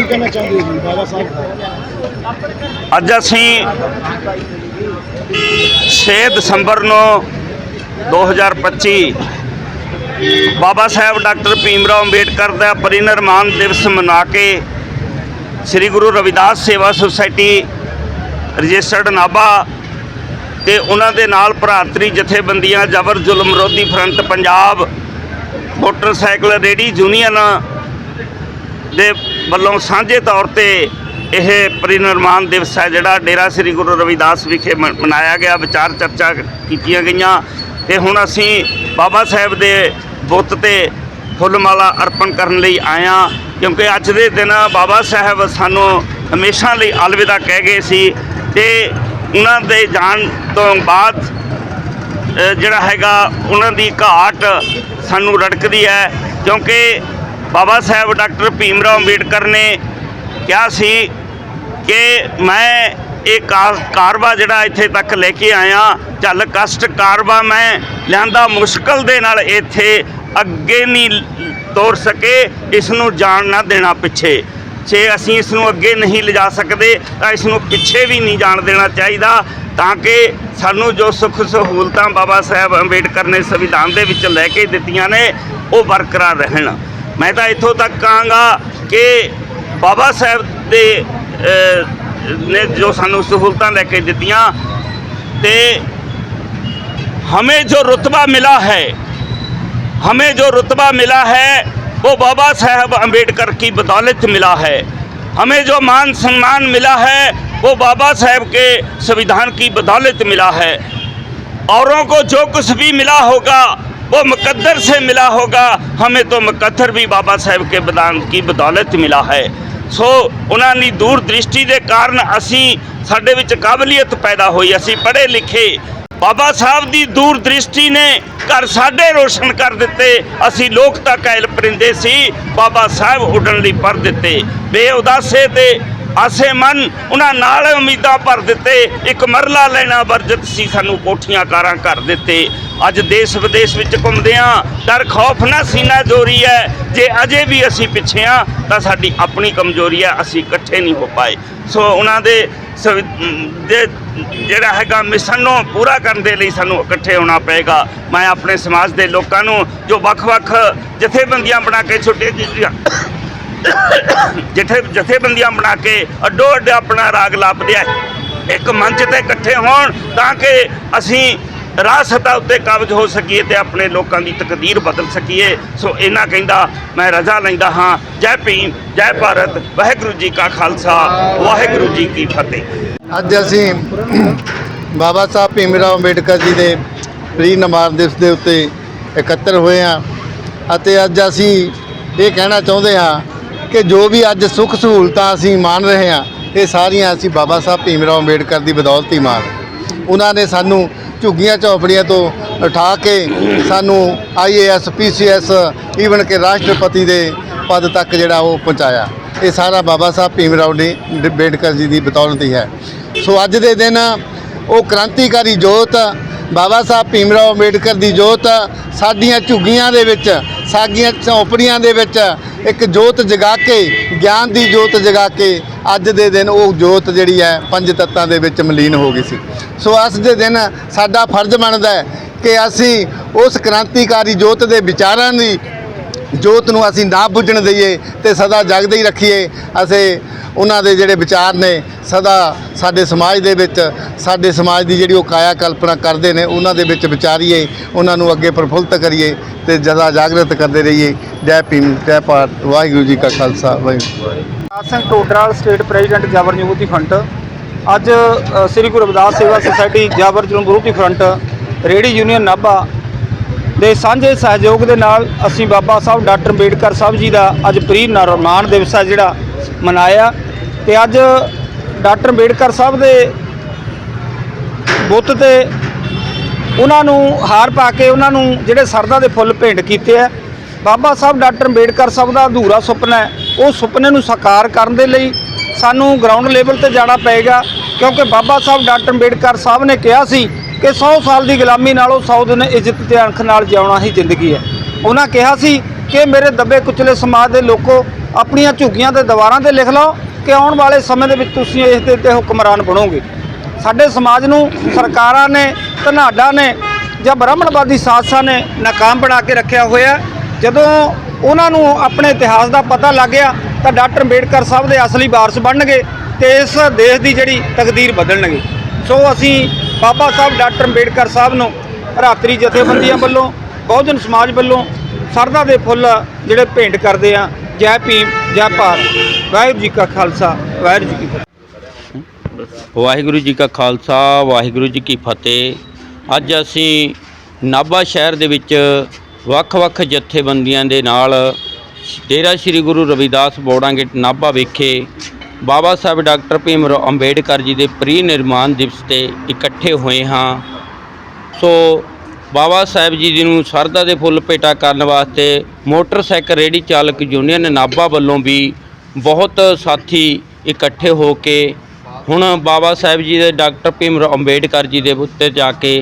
ਕੀ ਕਹਿਣਾ ਚਾਹੁੰਦੇ ਹੋ ਜੀ, ਬਾਬਾ ਸਾਹਿਬ? ਅੱਜ ਅਸੀਂ 6 ਦਸੰਬਰ ਨੂੰ 2025 ਬਾਬਾ ਸਾਹਿਬ ਡਾਕਟਰ ਭੀਮਰਾਓ ਅੰਬੇਡਕਰ ਦਾ ਪਰਿਨਿਰਮਾਣ ਦਿਵਸ ਮਨਾ ਕੇ ਸ੍ਰੀ ਗੁਰੂ ਰਵਿਦਾਸ ਸੇਵਾ ਸੁਸਾਇਟੀ ਰਜਿਸਟਰਡ ਨਾਭਾ ਤੇ ਉਹਨਾਂ ਦੇ ਨਾਲ ਭਰਾਤਰੀ ਜਥੇਬੰਦੀਆਂ ਜਬਰ ਜ਼ੁਲਮ ਵਿਰੋਧੀ ਫਰੰਟ ਪੰਜਾਬ ਮੋਟਰਸਾਈਕਲ ਰੇਡੀ ਯੂਨੀਅਨ ਦੇ ਵੱਲੋਂ ਸਾਂਝੇ ਤੌਰ ਤੇ ਇਹ ਪਰਿਨਿਰਮਾਣ ਦਿਵਸ ਹੈ, ਜਿਹੜਾ ਡੇਰਾ ਸ੍ਰੀ ਗੁਰੂ ਰਵਿਦਾਸ ਵਿਖੇ ਮ- ਮਨਾਇਆ ਗਿਆ। ਵਿਚਾਰ ਚਰਚਾ ਕੀਤੀਆਂ ਗਈਆਂ ਤੇ ਹੁਣ ਅਸੀਂ ਬਾਬਾ ਸਾਹਿਬ ਦੇ ਬੁੱਤ ਤੇ ਫੁੱਲ ਮਾਲਾ ਅਰਪਣ ਕਰਨ ਲਈ ਆਇਆ ਕਿਉਂਕਿ ਅੱਜ ਦੇ ਦਿਨ ਬਾਬਾ ਸਾਹਿਬ ਸਾਨੂੰ ਹਮੇਸ਼ਾ ਲਈ ਅਲਵਿਦਾ ਕਹਿ ਗਏ ਸੀ ਤੇ ਉਹਨਾਂ ਦੇ ਜਾਣ ਤੋਂ ਬਾਅਦ ਜਿਹੜਾ ਹੈਗਾ, ਉਹਨਾਂ ਦੀ ਘਾਟ ਸਾਨੂੰ ਰੜਕਦੀ ਹੈ, ਕਿਉਂਕਿ ਬਾਬਾ ਸਾਹਿਬ ਡਾਕਟਰ ਭੀਮ ਰਾਓ ਅੰਬੇਡਕਰ ਨੇ ਕਿਹਾ ਸੀ ਕਿ ਮੈਂ ਇਹ ਕਾਰ- ਕਾਰਵਾ ਜਿਹੜਾ ਇੱਥੇ ਤੱਕ ਲੈ ਕੇ ਆਇਆ, ਚੱਲ ਕਸ਼ਟ ਕਾਰਵਾ ਮੈਂ ਲਿਆਂਦਾ, ਮੁਸ਼ਕਲ ਦੇ ਨਾਲ ਇੱਥੇ ਅੱਗੇ ਨਹੀਂ ਤੋਰ ਸਕੇ ਇਸ ਨੂੰ ਜਾਣ ਨਾ ਦੇਣਾ ਪਿੱਛੇ। ਜੇ ਅਸੀਂ ਇਸ ਨੂੰ ਅੱਗੇ ਨਹੀਂ ਲਿਜਾ ਸਕਦੇ, ਤਾਂ ਇਸ ਨੂੰ ਪਿੱਛੇ ਵੀ ਨਹੀਂ ਜਾਣ ਦੇਣਾ ਚਾਹੀਦਾ। ਤਾਂ ਕਿ ਸਾਨੂੰ ਜੋ ਸੁੱਖ ਸਹੂਲਤਾਂ ਬਾਬਾ ਸਾਹਿਬ ਅੰਬੇਡਕਰ ਨੇ ਸੰਵਿਧਾਨ ਦੇ ਵਿੱਚ ਲੈ ਕੇ ਦਿੱਤੀਆਂ ਨੇ, ਉਹ ਬਰਕਰਾਰ ਰਹਿਣ। ਮੈਂ ਤਾਂ ਇੱਥੋਂ ਤੱਕ ਕਹਾਂਗਾ ਕਿ ਬਾਬਾ ਸਾਹਿਬ ਦੇ ਅ, ਨੇ ਜੋ ਸਾਨੂੰ ਸਹੂਲਤਾਂ ਲੈ ਕੇ ਦਿੱਤੀਆਂ ਤੇ हमें जो रुतबा मिला है हमें जो रुतबा मिला है वो बाबा साहब अंबेडकर की बदौलत मिला है हमें जो मान सम्मान मिला है वो बाबा साहब के संविधान की बदौलत मिला है औरों को जो कुछ भी मिला होगा वो मुकद्दर से मिला होगा हमें तो मुकद्दर भी बाबा साहब के बदान की ਬਦੌਲਤ ਮਿਲਾ ਹੈ ਸੋ ਉਹਨਾਂ ਦੀ ਦੂਰ ਦ੍ਰਿਸ਼ਟੀ ਦੇ ਕਾਰਨ ਅਸੀਂ ਸਾਡੇ ਵਿੱਚ ਕਾਬਲੀਅਤ ਪੈਦਾ ਹੋਈ ਅਸੀਂ ਪੜ੍ਹੇ ਲਿਖੇ ਬਾਬਾ ਸਾਹਿਬ ਦੀ ਦੂਰ ਦ੍ਰਿਸ਼ਟੀ ਨੇ ਘਰ ਸਾਡੇ ਰੋਸ਼ਨ ਕਰ ਦਿੱਤੇ ਅਸੀਂ ਲੋਕ ਤਾਂ ਕਾਇਲ ਪਰਿੰਦੇ ਸੀ ਬਾਬਾ ਸਾਹਿਬ ਉੱਡਣ ਲਈ ਪਰ ਦਿੱਤੇ ਬੇਉਦਾਸੇ ਤੇ ਆਸੇ ਮਨ ਉਹਨਾਂ ਨਾਲ ਉਮੀਦਾਂ ਭਰ ਦਿੱਤੇ ਇੱਕ ਮਰਲਾ ਲੈਣਾ ਵਰਜਤ ਸੀ ਸਾਨੂੰ ਕੋਠੀਆਂ ਕਾਰਾਂ ਕਰ ਦਿੱਤੇ ਅੱਜ ਦੇਸ਼ ਵਿਦੇਸ਼ ਵਿੱਚ ਘੁੰਮਦੇ ਆ ਡਰ, ਖੌਫ ਨਾ ਸੀਨਾ ਜੋਰੀ ਹੈ। ਜੇ ਅਜੇ ਵੀ ਅਸੀਂ ਪਿੱਛੇ ਆ ਤਾਂ ਸਾਡੀ ਆਪਣੀ ਕਮਜ਼ੋਰੀ ਹੈ, ਅਸੀਂ ਇਕੱਠੇ ਨਹੀਂ ਹੋ ਪਾਏ। ਸੋ ਉਹਨਾਂ ਦੇ ਸੰਵਿ- ਦੇ ਜਿਹੜਾ ਹੈਗਾ ਮਿਸ਼ਨ ਨੂੰ ਪੂਰਾ ਕਰਨ ਦੇ ਲਈ ਸਾਨੂੰ ਇਕੱਠੇ ਹੋਣਾ ਪਏਗਾ। ਮੈਂ ਆਪਣੇ ਸਮਾਜ ਦੇ ਲੋਕਾਂ ਨੂੰ ਜੋ ਵੱਖ-ਵੱਖ ਜਥੇਬੰਦੀਆਂ ਬਣਾ ਕੇ ਛੋਟੇ ਜਿਹੇ ਜਿੱਥੇ ਜਥੇਬੰਦੀਆਂ ਬਣਾ ਕੇ ਅੱਡੋ ਅੱਡ ਆਪਣਾ ਰਾਗ ਲਾਪਦੇ ਆ। ਇੱਕ ਮੰਚ ਤੇ ਇਕੱਠੇ ਹੋਣ ਤਾਂ ਕਿ ਅਸੀਂ ਰਾਹ ਸਤਾ ਉੱਤੇ ਕਾਬਜ ਹੋ ਸਕੀਏ ਤੇ ਆਪਣੇ ਲੋਕਾਂ ਦੀ ਤਕਦੀਰ ਬਦਲ ਸਕੀਏ। ਸੋ ਇਹਨਾਂ ਕਹਿੰਦਾ, ਮੈਂ ਰਜ਼ਾ ਲੈਂਦਾ ਹਾਂ। ਜੈ ਭੀਮ, ਜੈ ਭਾਰਤ, ਵਾਹਿਗੁਰੂ ਜੀ ਕਾ ਖਾਲਸਾ, ਵਾਹਿਗੁਰੂ ਜੀ ਕੀ ਫਤਿਹ। ਅੱਜ ਅਸੀਂ ਬਾਬਾ ਸਾਹਿਬ ਭੀਮਰਾਓ ਅੰਬੇਡਕਰ ਜੀ ਦੇ ਪ੍ਰੀ ਨਮਾਰ ਦਿਵਸ ਦੇ ਉੱਤੇ ਇਕੱਤਰ ਹੋਏ ਹਾਂ ਅਤੇ ਅੱਜ ਅਸੀਂ ਇਹ ਕਹਿਣਾ ਚਾਹੁੰਦੇ ਹਾਂ ਕਿ ਜੋ ਵੀ ਅੱਜ ਸੁੱਖ ਸਹੂਲਤਾਂ ਅਸੀਂ ਮਾਣ ਰਹੇ ਹਾਂ, ਇਹ ਸਾਰੀਆਂ ਅਸੀਂ ਬਾਬਾ ਸਾਹਿਬ ਭੀਮਰਾਓ ਅੰਬੇਡਕਰ ਦੀ ਬਦੌਲਤ ਹੀ ਮਾਣ। ਉਹਨਾਂ ਨੇ ਸਾਨੂੰ ਝੁੱਗੀਆਂ ਝੌਪੜੀਆਂ ਤੋਂ ਉਠਾ ਕੇ ਸਾਨੂੰ ਆਈਏਐਸ ਪੀਸੀਐਸ ਈਵਨ ਕਿ ਰਾਸ਼ਟਰਪਤੀ ਦੇ ਪਦ ਤੱਕ ਜਿਹੜਾ ਉਹ ਪਹੁੰਚਾਇਆ। ਇਹ ਸਾਰਾ ਬਾਬਾ ਸਾਹਿਬ ਭੀਮ ਰਾਓ ਨੇ ਅੰਬੇਡਕਰ ਜੀ ਦੀ ਬਦੌਲਤ ਹੀ ਹੈ। ਸੋ ਅੱਜ ਦੇ ਦਿਨ ਉਹ ਕ੍ਰਾਂਤੀਕਾਰੀ ਜੋਤ, ਬਾਬਾ ਸਾਹਿਬ ਭੀਮ ਰਾਓ ਅੰਬੇਡਕਰ ਦੀ ਜੋਤ, ਸਾਡੀਆਂ ਝੁੱਗੀਆਂ ਦੇ ਵਿੱਚ, ਸਾਡੀਆਂ ਝੌਂਪੜੀਆਂ ਦੇ ਵਿੱਚ ਇੱਕ ਜੋਤ ਜਗਾ ਕੇ, ਗਿਆਨ ਦੀ ਜੋਤ ਜਗਾ ਕੇ ਅੱਜ ਦੇ ਦਿਨ ਉਹ ਜੋਤ ਜਿਹੜੀ ਹੈ ਪੰਜ ਤੱਤਾਂ ਦੇ ਵਿੱਚ ਮਲੀਨ ਹੋ ਗਈ ਸੀ। ਸੋ ਅੱਜ ਦੇ ਦਿਨ ਸਾਡਾ ਫਰਜ਼ ਬਣਦਾ ਹੈ ਕਿ ਅਸੀਂ ਉਸ ਕ੍ਰਾਂਤੀਕਾਰੀ ਜੋਤ ਦੇ ਵਿਚਾਰਾਂ ਦੀ ਜੋਤ ਨੂੰ ਅਸੀਂ ਨਾ ਬੁੱਝਣ ਦਈਏ ਤੇ ਸਦਾ ਜਗਦੇ ਹੀ ਰੱਖੀਏ। ਅਸੀਂ ਉਹਨਾਂ ਦੇ ਜਿਹੜੇ ਵਿਚਾਰ ਨੇ, ਸਦਾ ਸਾਡੇ ਸਮਾਜ ਦੇ ਵਿੱਚ, ਸਾਡੇ ਸਮਾਜ ਦੀ ਜਿਹੜੀ ਉਹ ਕਾਇਆ ਕਲਪਨਾ ਕਰਦੇ ਨੇ, ਉਹਨਾਂ ਦੇ ਵਿੱਚ ਵਿਚਾਰੀਏ, ਉਹਨਾਂ ਨੂੰ ਅੱਗੇ ਪ੍ਰਫੁੱਲਤ ਕਰੀਏ ਤੇ ਜਦਾ ਜਾਗਰਤ ਕਰਦੇ ਰਹੀਏ। ਜੈ ਭੀਮ, ਜੈ ਭਾਰਤ। ਵਾਹਿਗੁਰੂ ਜੀ ਕਾ ਖਾਲਸਾ। ਵਾਹਿਗੁਰੂ। ਰਾਜ ਸਿੰਘ ਟੋਡਰਾਲ ਸਟੇਟ ਪ੍ਰੈਜ਼ੀਡੈਂਟ ਜਾਬਰ ਜਮਹੂਰੀ ਫਰੰਟ। ਅੱਜ ਸ੍ਰੀ ਗੁਰੂ ਰਵਿਦਾਸ ਸੇਵਾ ਸੁਸਾਇਟੀ ਜਾਬਰ ਜੁਲਮ ਵਿਰੋਧੀ ਫਰੰਟ ਰੇਡੀ ਯੂਨੀਅਨ ਨਾਭਾ ਦੇ ਸਾਂਝੇ ਸਹਿਯੋਗ ਦੇ ਨਾਲ ਅਸੀਂ ਬਾਬਾ ਸਾਹਿਬ ਡਾਕਟਰ ਅੰਬੇਡਕਰ ਸਾਹਿਬ ਜੀ ਦਾ ਅੱਜ ਪ੍ਰੀ ਨਿਰਮਾਣ ਦਿਵਸ ਹੈ ਜਿਹੜਾ ਮਨਾਇਆ ਤੇ ਅੱਜ ਡਾਕਟਰ ਅੰਬੇਡਕਰ ਸਾਹਿਬ ਦੇ ਬੁੱਤ ਤੇ ਉਹਨਾਂ ਨੂੰ ਹਾਰ ਪਾ ਕੇ ਉਹਨਾਂ ਨੂੰ ਜਿਹੜੇ ਸਰਦਾ ਦੇ ਫੁੱਲ ਭੇਂਟ ਕੀਤੇ ਆ। ਬਾਬਾ ਸਾਹਿਬ ਡਾਕਟਰ ਅੰਬੇਡਕਰ ਸਾਹਿਬ ਦਾ ਅਧੂਰਾ ਸੁਪਨਾ ਹੈ। ਉਹ ਸੁਪਨੇ ਨੂੰ ਸਾਕਾਰ ਕਰਨ ਦੇ ਲਈ ਸਾਨੂੰ ਗਰਾਊਂਡ ਲੈਵਲ ਤੇ ਜਾਣਾ ਪਏਗਾ ਕਿਉਂਕਿ ਬਾਬਾ ਸਾਹਿਬ ਡਾਕਟਰ ਅੰਬੇਡਕਰ ਸਾਹਿਬ ਨੇ ਕਿਹਾ ਸੀ ਕਿ 100 ਸਾਲ ਦੀ ਗੁਲਾਮੀ ਨਾਲੋਂ 100 ਦਿਨ ਇੱਜ਼ਤ ਤੇ ਅਣਖ ਨਾਲ ਜਿਉਣਾ ਹੀ ਜ਼ਿੰਦਗੀ ਹੈ। ਉਹਨਾਂ ਕਿਹਾ ਸੀ ਕਿ ਮੇਰੇ ਦੱਬੇ ਕੁਚਲੇ ਸਮਾਜ ਦੇ ਲੋਕੋ, ਆਪਣੀਆਂ ਝੁੱਗੀਆਂ ਤੇ ਦੀਵਾਰਾਂ ਤੇ ਲਿਖ ਲਓ ਕਿ ਆਉਣ ਵਾਲੇ ਸਮੇਂ ਦੇ ਵਿੱਚ ਤੁਸੀਂ ਇਸ ਦੇ ਉੱਤੇ ਹੁਕਮਰਾਨ ਬਣੋਗੇ। ਸਾਡੇ ਸਮਾਜ ਨੂੰ ਸਰਕਾਰਾਂ ਨੇ, ਧਨਾਡਾ ਨੇ ਜਾਂ ਬ੍ਰਾਹਮਣਵਾਦੀ ਸਾਜ਼ਸਾਂ ਨੇ ਨਾਕਾਮ ਬਣਾ ਕੇ ਰੱਖਿਆ ਹੋਇਆ। ਜਦੋਂ ਉਹਨਾਂ ਨੂੰ ਆਪਣੇ ਇਤਿਹਾਸ ਦਾ ਪਤਾ ਲੱਗ ਗਿਆ ਤਾਂ ਡਾਕਟਰ ਅੰਬੇਡਕਰ ਸਾਹਿਬ ਦੇ ਅਸਲੀ ਵਾਰਸ ਬਣਨਗੇ ਤੇ ਇਸ ਦੇਸ਼ ਦੀ ਜਿਹੜੀ ਤਕਦੀਰ ਬਦਲਣਗੇ। ਸੋ ਅਸੀਂ ਬਾਬਾ ਸਾਹਿਬ ਡਾਕਟਰ ਅੰਬੇਡਕਰ ਸਾਹਿਬ ਨੂੰ ਰਾਤਰੀ ਜਥੇਬੰਦੀਆਂ ਵੱਲੋਂ, ਬਹੁਜਨ ਸਮਾਜ ਵੱਲੋਂ ਸਰਦਾ ਦੇ ਫੁੱਲ ਜਿਹੜੇ ਭੇਂਟ ਕਰਦੇ ਆ, ਜੈ ਭੀਮ, ਜੈ ਭਾਰਤ। ਵਾਹਿਗੁਰੂ ਜੀ ਕਾ ਖਾਲਸਾ, ਵਾਹਿਗੁਰੂ ਜੀ ਕੀ ਫਤਿਹ। ਵਾਹਿਗੁਰੂ ਜੀ ਕਾ ਖਾਲਸਾ, ਵਾਹਿਗੁਰੂ ਜੀ ਕੀ ਫਤਿਹ। ਅੱਜ ਅਸੀਂ ਨਾਭਾ ਸ਼ਹਿਰ ਦੇ ਵਿੱਚ ਵੱਖ-ਵੱਖ ਜਥੇਬੰਦੀਆਂ ਦੇ ਨਾਲ ਡੇਰਾ ਸ੍ਰੀ ਗੁਰੂ ਰਵਿਦਾਸ ਬੋੜਾਂਗੇਟ ਨਾਭਾ ਵਿਖੇ। ਬਾਬਾ ਸਾਹਿਬ ਡਾਕਟਰ ਭੀਮ ਰਾਓ ਅੰਬੇਡਕਰ ਜੀ ਦੇ ਪ੍ਰੀ ਨਿਰਮਾਣ ਦਿਵਸ ਤੇ ਇਕੱਠੇ ਹੋਏ ਹਾਂ। ਸੋ ਬਾਬਾ ਸਾਹਿਬ ਜੀ ਜੀ ਨੂੰ ਸ਼ਰਧਾ ਦੇ ਫੁੱਲ ਭੇਟਾ ਕਰਨ ਵਾਸਤੇ ਮੋਟਰਸਾਈਕਲ ਰੇੜੀ ਚਾਲਕ ਯੂਨੀਅਨ ਨਾਭਾ ਵੱਲੋਂ ਵੀ ਬਹੁਤ ਸਾਥੀ ਇਕੱਠੇ ਹੋ ਕੇ ਹੁਣ ਬਾਬਾ ਸਾਹਿਬ ਜੀ ਦੇ ਡਾਕਟਰ ਭੀਮ ਰਾਓ ਅੰਬੇਡਕਰ ਜੀ ਦੇ ਉੱਤੇ ਜਾ ਕੇ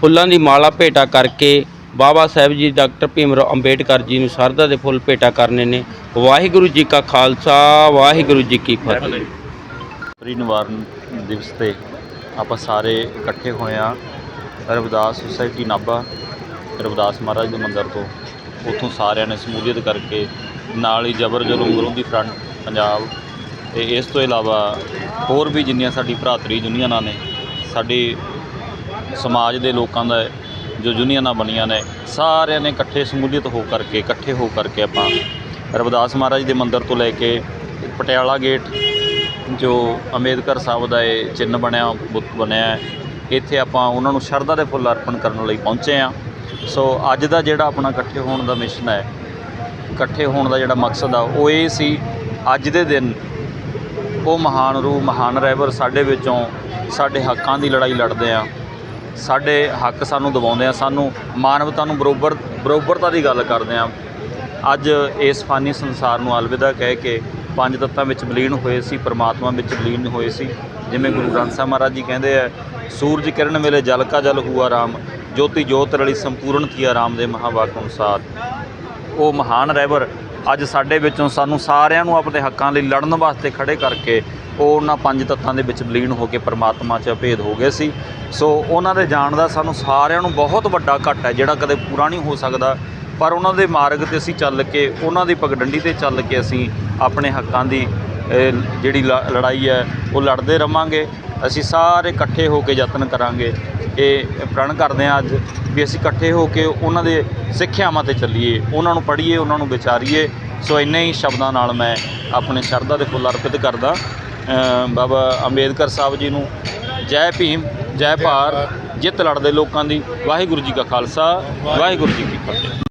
ਫੁੱਲਾਂ ਦੀ ਮਾਲਾ ਭੇਟਾ ਕਰਕੇ ਬਾਬਾ ਸਾਹਿਬ ਜੀ, ਡਾਕਟਰ ਭੀਮ ਰਾਓ ਅੰਬੇਡਕਰ ਜੀ ਨੂੰ ਸ਼ਰਧਾ ਦੇ ਫੁੱਲ ਭੇਟਾ ਕਰਨੇ ਨੇ। ਵਾਹਿਗੁਰੂ ਜੀ ਕਾ ਖਾਲਸਾ, ਵਾਹਿਗੁਰੂ ਜੀ ਕੀ ਫਤਿਹ। ਪ੍ਰੀ ਨਿਵਾਰਨ ਦਿਵਸ ਤੇ ਆਪਾਂ ਸਾਰੇ ਇਕੱਠੇ ਹੋਏ ਆ ਰਵਿਦਾਸ ਸੁਸਾਇਟੀ ਨਾਭਾ, ਰਵਿਦਾਸ ਮਹਾਰਾਜ ਦੇ ਮੰਦਰ ਤੋਂ। ਉੱਥੋਂ ਸਾਰਿਆਂ ਨੇ ਸਮੂਲੀਅਤ ਕਰਕੇ ਨਾਲ ਹੀ ਜਬਰ ਜ਼ੁਲਮ ਵਿਰੋਧੀ ਫਰੰਟ ਪੰਜਾਬ। ਤੇ ਇਸ ਤੋਂ ਇਲਾਵਾ ਹੋਰ ਵੀ ਜਿੰਨੀਆਂ ਸਾਡੀ ਭਰਾਤਰੀ ਯੂਨੀਅਨਾਂ ਨੇ, ਸਾਡੇ ਸਮਾਜ ਦੇ ਲੋਕਾਂ ਦਾ ਜੋ ਯੂਨੀਅਨਾਂ ਬਣੀਆਂ ਨੇ ਸਾਰਿਆਂ ਨੇ ਇਕੱਠੇ ਸਮੂਲੀਅਤ ਹੋ ਕਰਕੇ ਇਕੱਠੇ ਹੋ ਕਰਕੇ ਆਪਾਂ ਰਵਿਦਾਸ ਮਹਾਰਾਜ ਦੇ ਮੰਦਿਰ ਤੋਂ ਲੈ ਕੇ ਪਟਿਆਲਾ ਗੇਟ ਜੋ ਅੰਬੇਦਕਰ ਸਾਹਿਬ ਦਾ ਇਹ ਚਿੰਨ੍ਹ ਬਣਿਆ ਬੁੱਤ ਬਣਿਆ ਹੈ, ਇੱਥੇ ਆਪਾਂ ਉਹਨਾਂ ਨੂੰ ਸ਼ਰਧਾ ਦੇ ਫੁੱਲ ਅਰਪਣ ਕਰਨ ਲਈ ਪਹੁੰਚੇ ਆ ਸੋ ਅੱਜ ਦਾ ਜਿਹੜਾ ਆਪਣਾ ਇਕੱਠੇ ਹੋਣ ਦਾ ਮਿਸ਼ਨ ਹੈ ਇਕੱਠੇ ਹੋਣ ਦਾ ਜਿਹੜਾ ਮਕਸਦ ਆ ਉਹ ਇਹ ਸੀ ਅੱਜ ਦੇ ਦਿਨ ਉਹ ਮਹਾਨ ਰੂਹ ਮਹਾਨ ਰਹਿਬਰ ਸਾਡੇ ਵਿੱਚੋਂ ਸਾਡੇ ਹੱਕਾਂ ਦੀ ਲੜਾਈ ਲੜਦੇ ਆ। ਸਾਡੇ ਹੱਕ ਸਾਨੂੰ ਦਿਵਾਉਂਦੇ ਆ, ਸਾਨੂੰ ਮਾਨਵਤਾ ਨੂੰ ਬਰੋਬਰ, ਬਰੋਬਰਤਾ ਦੀ ਗੱਲ ਕਰਦੇ ਆ। ਅੱਜ ਇਸ ਫਾਨੀ ਸੰਸਾਰ ਨੂੰ ਅਲਵਿਦਾ ਕਹਿ ਕੇ ਪੰਜ ਤੱਤਾਂ ਵਿੱਚ ਵਿਲੀਨ ਹੋਏ ਸੀ, ਪ੍ਰਮਾਤਮਾ ਵਿੱਚ ਵਿਲੀਨ ਹੋਏ ਸੀ। ਜਿਵੇਂ ਗੁਰੂ ਗ੍ਰੰਥ ਸਾਹਿਬ ਮਹਾਰਾਜ ਜੀ ਕਹਿੰਦੇ ਆ, ਸੂਰਜ ਕਿਰਨ ਵੇਲੇ ਜਲ ਕਾ ਜਲ ਹੂਆ ਰਾਮ, ਜੋਤੀ ਜੋਤ ਰਲੀ ਸੰਪੂਰਨ ਥੀਆ ਰਾਮ ਦੇ ਮਹਾਵਾਕ ਅਨੁਸਾਰ। ਉਹ ਮਹਾਨ ਰਹਿਬਰ ਅੱਜ ਸਾਡੇ ਵਿੱਚੋਂ ਸਾਨੂੰ ਸਾਰਿਆਂ ਨੂੰ ਆਪਣੇ ਹੱਕਾਂ ਲਈ ਲੜਨ ਵਾਸਤੇ ਖੜੇ ਕਰਕੇ ਉਹ ਉਹਨਾਂ ਪੰਜ ਤੱਤਾਂ ਦੇ ਵਿੱਚ ਵਿਲੀਨ ਹੋ ਕੇ ਪਰਮਾਤਮਾ 'ਚ ਅਭੇਦ ਹੋ ਗਏ ਸੀ। ਸੋ ਉਹਨਾਂ ਦੇ ਜਾਣ ਦਾ ਸਾਨੂੰ ਸਾਰਿਆਂ ਨੂੰ ਬਹੁਤ ਵੱਡਾ ਘੱਟ ਹੈ, ਜਿਹੜਾ ਕਦੇ ਪੂਰਾ ਨਹੀਂ ਹੋ ਸਕਦਾ। ਪਰ ਉਹਨਾਂ ਦੇ ਮਾਰਗ ਤੇ ਅਸੀਂ ਚੱਲ ਕੇ, ਉਹਨਾਂ ਦੀ ਪਗਡੰਡੀ ਤੇ ਚੱਲ ਕੇ ਅਸੀਂ ਆਪਣੇ ਹੱਕਾਂ ਦੀ ਜਿਹੜੀ ਲ- ਲੜਾਈ ਹੈ, ਉਹ ਲੜਦੇ ਰਵਾਂਗੇ। ਅਸੀਂ ਸਾਰੇ ਇਕੱਠੇ ਹੋ ਕੇ ਯਤਨ ਕਰਾਂਗੇ। ਇਹ ਪ੍ਰਣ ਕਰਦੇ ਹਾਂ ਅੱਜ ਵੀ ਅਸੀਂ ਇਕੱਠੇ ਹੋ ਕੇ ਉਹਨਾਂ ਦੇ ਸਿੱਖਿਆਵਾਂ ਤੇ ਚੱਲੀਏ, ਉਹਨਾਂ ਨੂੰ ਪੜ੍ਹੀਏ, ਉਹਨਾਂ ਨੂੰ ਵਿਚਾਰੀਏ। ਸੋ ਇੰਨੇ ਹੀ ਸ਼ਬਦਾਂ ਨਾਲ ਮੈਂ ਆਪਣੇ ਸ਼ਰਧਾ ਦੇ ਫੁੱਲ ਅਰਪਿਤ ਕਰਦਾ। ਬਾਬਾ ਅੰਬੇਦਕਰ ਸਾਹਿਬ ਜੀ ਨੂੰ ਜੈ ਭੀਮ, ਜੈ ਭਾਰ, ਜਿੱਤ ਲੜਦੇ ਲੋਕਾਂ ਦੀ। ਵਾਹਿਗੁਰੂ ਜੀ ਕਾ ਖਾਲਸਾ, ਵਾਹਿਗੁਰੂ ਜੀ ਕੀ ਫਤਿਹ।